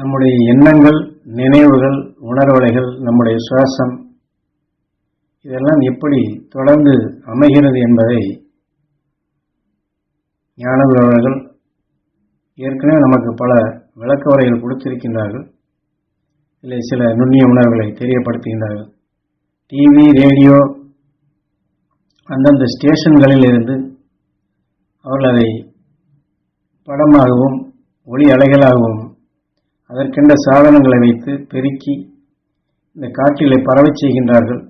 நம்முடைய எண்ணங்கள் நினைவுகள் உணர்வலைகள் நம்முடைய சுவாசம் இதெல்லாம் எப்படி தொடர்ந்து அமைகிறது என்பதை ஞானவர்கள் ஏற்கனவே நமக்கு பல விளக்க உரைகள் கொடுத்திருக்கின்றார்கள். இல்லை சில நுண்ணிய உணர்வுகளை தெரியப்படுத்துகின்றார்கள். டிவி ரேடியோ அந்தந்த ஸ்டேஷன்களில் இருந்து அவர்கள் அதை படமாகவும் ஒளி அலைகளாகவும் அதற்கென்ற சாதனங்களை வைத்து பெருக்கி இந்த காற்றிலே பரவச் செய்கின்றார்கள்.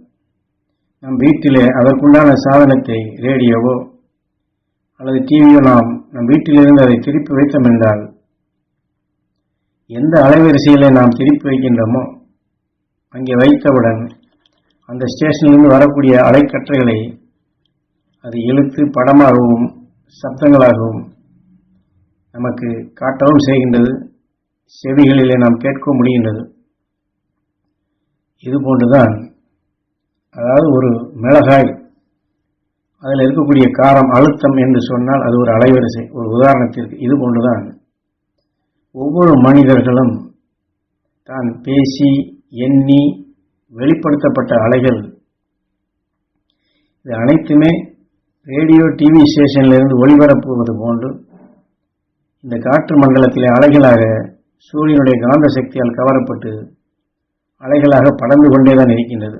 நம் வீட்டிலே அதற்குண்டான சாதனத்தை ரேடியோவோ அல்லது டிவியோ நாம் நம் வீட்டிலிருந்து அதை திருப்பி வைத்தோம் என்றால் எந்த அலைவரிசையிலே நாம் திருப்பி வைக்கின்றோமோ அங்கே வைத்தவுடன் அந்த ஸ்டேஷனிலிருந்து வரக்கூடிய அலைக்கற்றைகளை அது இழுத்து படமாகவும் சப்தங்களாகவும் நமக்கு காட்டவும் செய்கின்றது. செவிகளிலே நாம் கேட்க முடிகின்றது. இது போன்றுதான் அதாவது ஒரு மிளகாய் அதில் இருக்கக்கூடிய காரம் அழுத்தம் என்று சொன்னால் அது ஒரு அலைவரிசை ஒரு உதாரணத்திற்கு. இது போன்றுதான் ஒவ்வொரு மனிதர்களும் தான் பேசி எண்ணி வெளிப்படுத்தப்பட்ட அலைகள். இது அனைத்துமே ரேடியோ டிவி ஸ்டேஷனிலிருந்து ஒளிபரப்புவது போன்று இந்த காற்று மண்டலத்திலே அலைகளாக சூரியனுடைய காந்த சக்தியால் கவரப்பட்டு அலைகளாக படர்ந்து கொண்டேதான் இருக்கின்றது.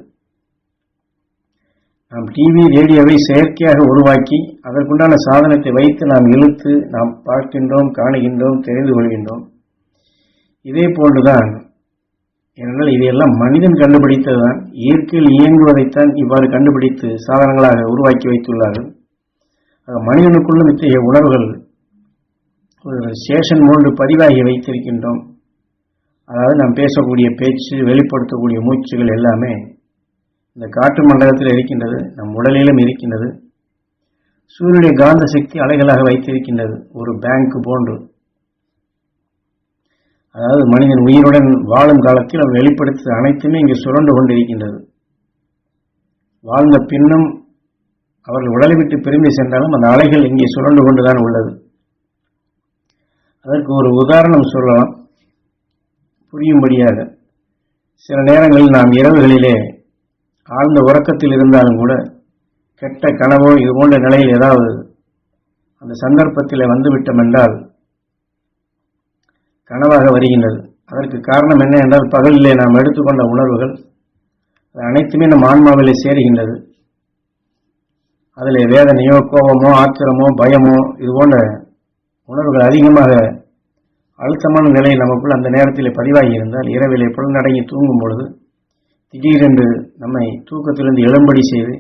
நாம் டிவி ரேடியோவை செயற்கையாக உருவாக்கி அதற்குண்டான சாதனத்தை வைத்து நாம் இழுத்து நாம் பார்க்கின்றோம் காணுகின்றோம் தெரிந்து கொள்கின்றோம். இதே போன்றுதான் ஏனென்றால் இதையெல்லாம் மனிதன் கண்டுபிடித்ததுதான். இயற்கையில் இயங்குவதைத்தான் இவ்வாறு கண்டுபிடித்து சாதனங்களாக உருவாக்கி வைத்துள்ளார்கள். மனிதனுக்குள்ளும் இத்தகைய உணர்வுகள் ஒரு ஸ்டேஷன் மூன்று பதிவாகி வைத்திருக்கின்றோம். அதாவது நாம் பேசக்கூடிய பேச்சு வெளிப்படுத்தக்கூடிய மூச்சுகள் எல்லாமே இந்த காற்று மண்டலத்தில் இருக்கின்றது நம் உடலிலும் இருக்கின்றது. சூரியனுடைய காந்த சக்தி அலைகளாக வைத்திருக்கின்றது ஒரு பேங்க் போன்று. அதாவது மனிதன் உயிருடன் வாழும் காலத்தில் அவர் வெளிப்படுத்த அனைத்துமே இங்கு சுரண்டு கொண்டிருக்கின்றது. வாழ்ந்த பின்னும் அவர்கள் உடலை விட்டு பிரிந்து சென்றாலும் அந்த அலைகள் இங்கே சுரண்டு கொண்டுதான் உள்ளது. அதற்கு ஒரு உதாரணம் சொல்லலாம். புரியும்படியாக சில நேரங்களில் நாம் இரவுகளிலே ஆழ்ந்த உறக்கத்தில் இருந்தாலும் கூட கெட்ட கனவோ இது போன்ற நிலையில் ஏதாவது அந்த சந்தர்ப்பத்தில் வந்துவிட்டோம் என்றால் கனவாக வருகின்றது. அதற்கு காரணம் என்ன என்றால் பகலிலே நாம் எடுத்துக்கொண்ட உணர்வுகள் அனைத்துமே நம் ஆன்மாவிலே சேருகின்றது. அதில் வேதனையோ கோபமோ ஆத்திரமோ பயமோ இது போன்ற உணர்வுகள் அதிகமாக அழுத்தமான நிலை நமக்குள் அந்த நேரத்தில் பதிவாகி இருந்தால் இரவிலே புலனடங்கி தூங்கும் பொழுது திடீரென்று நம்மை தூக்கத்திலிருந்து எழும்படி செய்து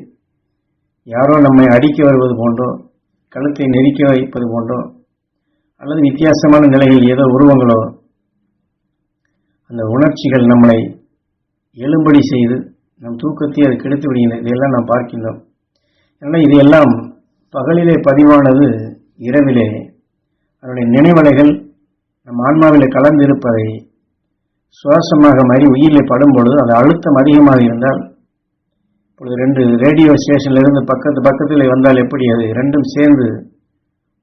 யாரோ நம்மை அடிக்க வருவது போன்றோ கழுத்தை நெருக்க வைப்பது போன்றோ அல்லது வித்தியாசமான நிலையில் ஏதோ உருவங்களோ அந்த உணர்ச்சிகள் நம்மளை எழும்படி செய்து நம் தூக்கத்தை அது கெடுத்து விடுகின்றன. இதையெல்லாம் நாம் பார்க்கின்றோம். ஏன்னா இதையெல்லாம் பகலிலே பதிவானது இரவிலே அதனுடைய நினைவலைகள் நம் ஆன்மாவில் கலந்து இருப்பதை சுவாசமாக மாறி உயிரில் படும் பொழுது அது அழுத்தம் அதிகமாக இருந்தால் இப்பொழுது ரெண்டு ரேடியோ ஸ்டேஷன்ல இருந்து பக்கத்து பக்கத்தில் வந்தால் எப்படி அது ரெண்டும் சேர்ந்து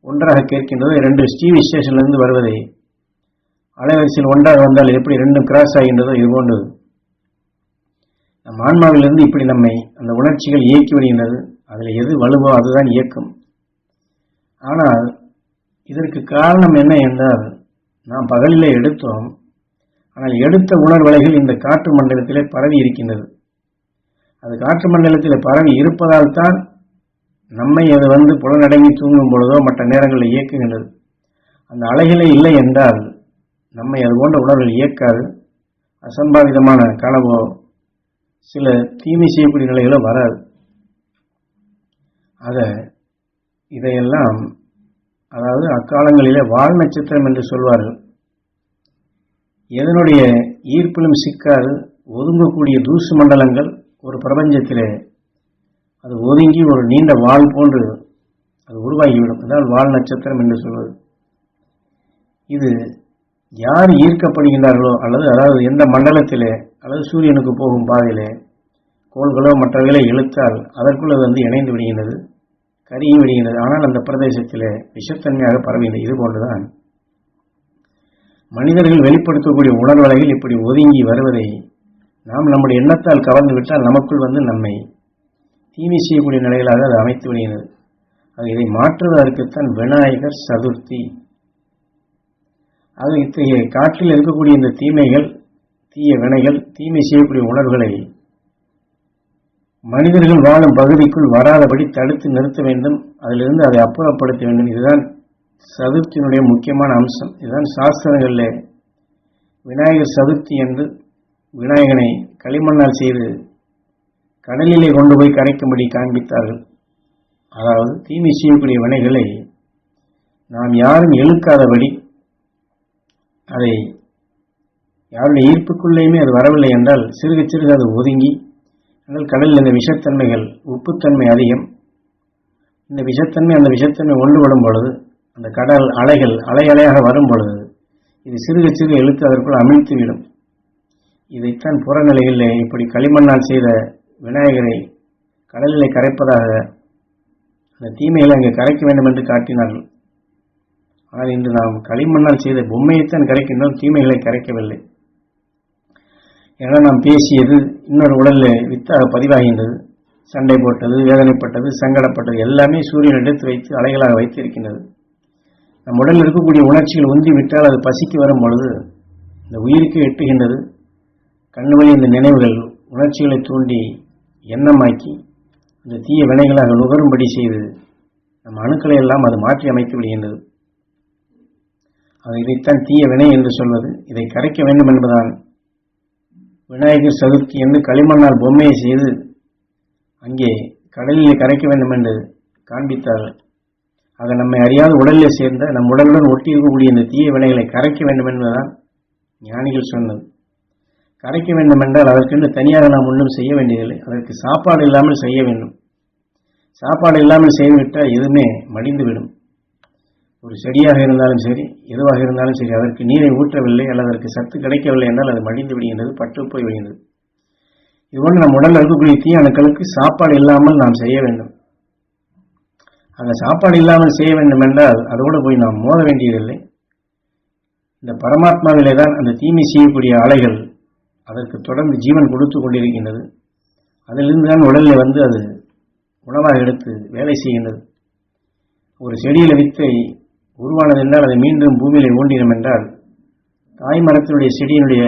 ஒன்றாக கேட்கின்றது ரெண்டு டிவி ஸ்டேஷன்லேருந்து வருவதை அலைவரிசையில் ஒன்றாக வந்தால் எப்படி ரெண்டும் கிராஸ் ஆகின்றதோ இது போன்றது. நம் ஆன்மாவிலிருந்து இப்படி நம்மை அந்த உணர்ச்சிகள் இயக்கி வருகின்றது. அதில் எது வலுவோ அதுதான் இயக்கம். ஆனால் இதற்கு காரணம் என்ன என்றால் நாம் பகலிலே எடுத்தோம் ஆனால் எடுத்த உணர்வலைகள் இந்த காற்று மண்டலத்திலே பரவி இருக்கின்றது. அது காற்று மண்டலத்தில் பரவி இருப்பதால் தான் நம்மை அது வந்து புலனடங்கி தூங்கும் பொழுதோ மற்ற நேரங்களில் இயக்குகின்றது. அந்த அலைகளே இல்லை என்றால் நம்மை அது போன்ற உணர்வுகள் இயக்காது. அசம்பாவிதமான கனவோ சில தீமை செய்யக்கூடிய நிலைகளோ வராது. ஆக இதையெல்லாம் அதாவது அக்காலங்களிலே வால் நட்சத்திரம் என்று சொல்வார்கள். எதனுடைய ஈர்ப்பிலும் சிக்காது ஒதுங்கக்கூடிய தூசு மண்டலங்கள் ஒரு பிரபஞ்சத்திலே அது ஒதுங்கி ஒரு நீண்ட வால் போன்று அது உருவாகிவிடும். அதாவது வால் நட்சத்திரம் என்று சொல்வது. இது யார் ஈர்க்கப்படுகின்றார்களோ அல்லது அதாவது எந்த மண்டலத்திலே அல்லது சூரியனுக்கு போகும் பாதையிலே கோள்களோ மற்றவைகளை இழுத்தால் அதற்குள் அது வந்து இணைந்து விடுகின்றது. கருகி விடுகின்றது. ஆனால் அந்த பிரதேசத்தில் விஷத்தன்மையாக பரவுகின்றது இது போன்றுதான். மனிதர்கள் வெளிப்படுத்தக்கூடிய உணர்வலைகள் இப்படி ஒதுங்கி வருவதை நாம் நம்முடைய எண்ணத்தால் கவர்ந்து விட்டால் நமக்குள் வந்து நம்மை தீமை செய்யக்கூடிய நிலைகளாக அது அமைத்து விடுகிறது. அது இதை மாற்றுவதற்குத்தான் விநாயகர் சதுர்த்தி. அது இத்தகைய காற்றில் இருக்கக்கூடிய இந்த தீமைகள் தீய வினைகள் தீமை செய்யக்கூடிய உணர்வுகளை மனிதர்கள் வாழும் பகுதிக்குள் வராதபடி தடுத்து நிறுத்த வேண்டும். அதிலிருந்து அதை அப்புறப்படுத்த வேண்டும். இதுதான் சதுர்த்தியினுடைய முக்கியமான அம்சம். இதுதான் சாஸ்திரங்களில் விநாயகர் சதுர்த்தி என்று விநாயகனை களிமண்ணால் செய்து கடலிலே கொண்டு போய் கரைக்கும்படி காண்பித்தார்கள். அதாவது தீமை செய்யக்கூடிய வினைகளை நாம் யாரும் இழுக்காதபடி அதை யாருடைய ஈர்ப்புக்குள்ளேயுமே அது வரவில்லை என்றால் சிறுக சிறுக அது ஒதுங்கி அதனால் கடலில் இந்த விஷத்தன்மைகள் உப்புத்தன்மை அதிகம். இந்த விஷத்தன்மை அந்த விஷத்தன்மை ஒன்றுபடும் பொழுது அந்த கடல் அலைகள் அலை அலையாக வரும் பொழுது இது சிறுக சிறுக இழுத்து அதற்குள் அமிழ்த்துவிடும். இதைத்தான் புறநிலைகளில் இப்படி களிமண்ணால் செய்த விநாயகரை கடலிலே கரைப்பதாக அந்த தீமைகளை அங்கே கரைக்க வேண்டும் என்று காட்டினார்கள் ஆனால் இன்று நாம் களிமண்ணால் செய்த பொம்மையைத்தான் கரைக்கின்றோம் தீமைகளை கரைக்கவில்லை. ஏன்னா நாம் பேசியது இன்னொரு உடலில் வித்தாக பதிவாகின்றது. சண்டை போட்டது வேதனைப்பட்டது சங்கடப்பட்டது எல்லாமே சூரியன் எடுத்து வைத்து அலைகளாக வைத்து இருக்கின்றது நம் உடலில் இருக்கக்கூடிய உணர்ச்சிகள் உந்தி விட்டால் அது பசிக்கு வரும் பொழுது இந்த உயிருக்கு எட்டுகின்றது. கண்ணு வழி இந்த நினைவுகள் உணர்ச்சிகளை தூண்டி எண்ணமாக்கி இந்த தீய வினைகளாக நுகரும்படி செய்து நம் அணுக்களை எல்லாம் அது மாற்றி அமைத்து விடுகின்றது. அது இதைத்தான் தீய வினை என்று சொல்வது. இதை கரைக்க வேண்டும் என்பதுதான் விநாயகர் சதுர்த்தி என்று களிமண்ணால் பொம்மையை செய்து அங்கே கடலில் கரைக்க வேண்டும் என்று காண்பித்தார்கள் ஆக நம்மை அறியாத உடலில் சேர்ந்த நம் உடலுடன் ஒட்டி இருக்கக்கூடிய இந்த தீய வினைகளை கரைக்க வேண்டும் என்பதுதான் ஞானிகள் சொன்னது. கரைக்க வேண்டும் என்றால் அதற்கென்று தனியாக நாம் ஒன்றும் செய்ய வேண்டியதில்லை. அதற்கு சாப்பாடு இல்லாமல் செய்ய வேண்டும். சாப்பாடு இல்லாமல் செய்துவிட்டால் எதுவுமே மடிந்துவிடும் ஒரு செடியாக இருந்தாலும் சரி எதுவாக இருந்தாலும் சரி அதற்கு நீரை ஊற்றவில்லை அல்லது அதற்கு சத்து கிடைக்கவில்லை என்றால் அது மடிந்து விடுகின்றது பற்று போய் விடுகின்றது. இதுபோன்று நம் உடலில் இருக்கக்கூடிய தீய அணுக்களுக்கு சாப்பாடு இல்லாமல் நாம் செய்ய வேண்டும். அந்த சாப்பாடு இல்லாமல் செய்ய வேண்டும் என்றால் அதோடு போய் நாம் மோத வேண்டியதில்லை. இந்த பரமாத்மாவிலே தான் அந்த தீமை செய்யக்கூடிய அலைகள் அதற்கு தொடர்ந்து ஜீவன் கொடுத்து கொண்டிருக்கின்றது. அதிலிருந்து தான் உடலில் வந்து அது உணவாக எடுத்து வேலை செய்கின்றது. ஒரு செடியில் வித்தை உருவானது என்றால் அதை மீண்டும் பூமியிலே ஊண்டினோம் என்றால் தாய் மரத்தினுடைய செடியினுடைய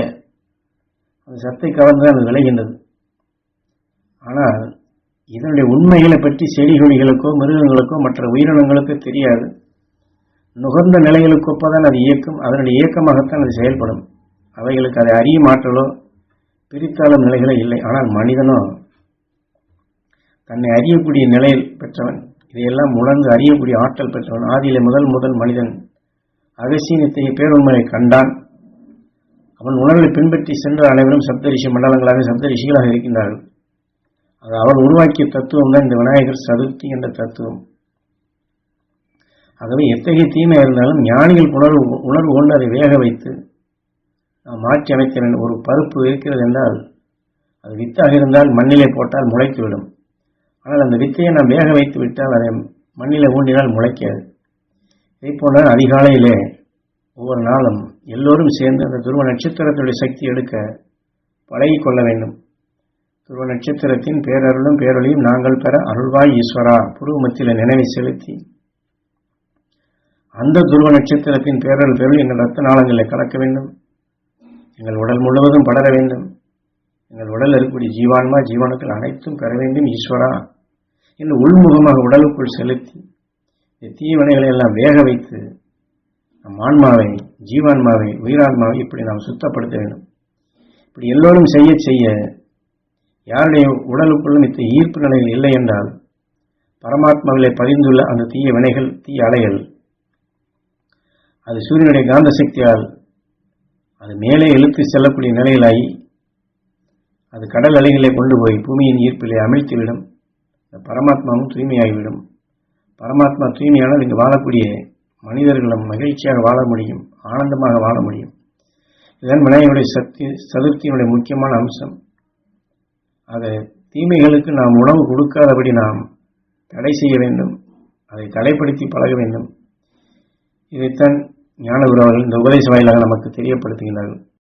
அந்த சத்தை கவர்ந்து அது விளைகின்றது. ஆனால் இதனுடைய உண்மைகளை பற்றி செடி கொடிகளுக்கோ மிருகங்களுக்கோ மற்ற உயிரினங்களுக்கோ தெரியாது. நுகர்ந்த நிலைகளுக்கு ஒப்பதான் அது இயக்கம். அதனுடைய இயக்கமாகத்தான் அது செயல்படும். அவைகளுக்கு அதை அறிய மாற்றலோ பிரித்தாளும் நிலைகளோ இல்லை. ஆனால் மனிதனோ தன்னை அறியக்கூடிய நிலையில் பெற்றவன் இதையெல்லாம் உணர்ந்து அறியக்கூடிய ஆற்றல் பெற்றவன். ஆதியிலே முதல் முதல் மனிதன். அகசியின் இத்தகைய பேருண்மையை கண்டான். அவன் உணர்வை பின்பற்றி சென்ற அனைவரும் சப்தரிஷி மண்டலங்களாக சப்தரிஷிகளாக இருக்கின்றார்கள். அது அவன் உருவாக்கிய தத்துவம் தான் இந்த விநாயகர் சதுர்த்தி என்ற தத்துவம். ஆகவே எத்தகைய தீமை இருந்தாலும் ஞானிகள் உணர்வு உணர்வு கொண்டு அதை வேக வைத்து நாம் மாற்றி அமைக்க வேண்டும் ஒரு பருப்பு இருக்கிறது என்றால் அது வித்தாக இருந்தால் மண்ணிலே போட்டால் முளைத்துவிடும். ஆனால் அந்த வித்தையை நாம் வேக வைத்து விட்டால் அதை மண்ணில் ஊண்டினால் முளைக்காது. இதே போன்ற அதிகாலையிலே ஒவ்வொரு நாளும் எல்லோரும் சேர்ந்து அந்த துருவ நட்சத்திரத்துடைய சக்தி எடுக்க பழகி கொள்ள வேண்டும். துருவ நட்சத்திரத்தின் பேரருளும் பேரொழியும் நாங்கள் பெற அருள்வாய் ஈஸ்வரா புருவமத்தில் நினைவை செலுத்தி. அந்த துருவ நட்சத்திரத்தின் பேரல் பேரொழி எங்கள் ரத்த நாளங்களில் கலக்க வேண்டும். எங்கள் உடல் முழுவதும் படர வேண்டும். எங்கள் உடல் இருக்கக்கூடிய ஜீவான்மா ஜீவனுக்கள் அனைத்தும் பெற வேண்டும் ஈஸ்வரா. என்று உள்முகமாக உடலுக்குள் செலுத்தி இந்த தீவனைகளை எல்லாம் வேக வைத்து நம் ஆன்மாவை ஜீவான்மாவை உயிரான்மாவை இப்படி நாம் சுத்தப்படுத்த வேண்டும். இப்படி எல்லோரும் செய்ய செய்ய யாருடைய உடலுக்குள்ளும் இத்த ஈர்ப்பு நிலையில் இல்லை என்றால் பரமாத்மாவிலே பதிந்துள்ள அந்த தீய வினைகள் தீய அலைகள் அது சூரியனுடைய காந்த சக்தியால் அது மேலே இழுத்து செல்லக்கூடிய நிலையிலாகி அது கடல் அலைகளை கொண்டு போய் பூமியின் ஈர்ப்பிலே அமிழ்த்திவிடும். பரமாத்மாவும் தூய்மையாகிவிடும். பரமாத்மா தூய்மையானால் இங்கு வாழக்கூடிய மனிதர்களும் மகிழ்ச்சியாக வாழ முடியும் ஆனந்தமாக வாழ முடியும். இதன் விநாயகருடைய சக்தி சதுர்த்தியினுடைய முக்கியமான அம்சம். அதை தீமைகளுக்கு நாம் உணவு கொடுக்காதபடி நாம் தடை செய்ய வேண்டும் அதை தடைப்படுத்தி பழக வேண்டும். இதைத்தான் ஞான அவர்கள் இந்த உபதேச வாயிலாக நமக்கு தெரியப்படுத்துகின்றார்கள்.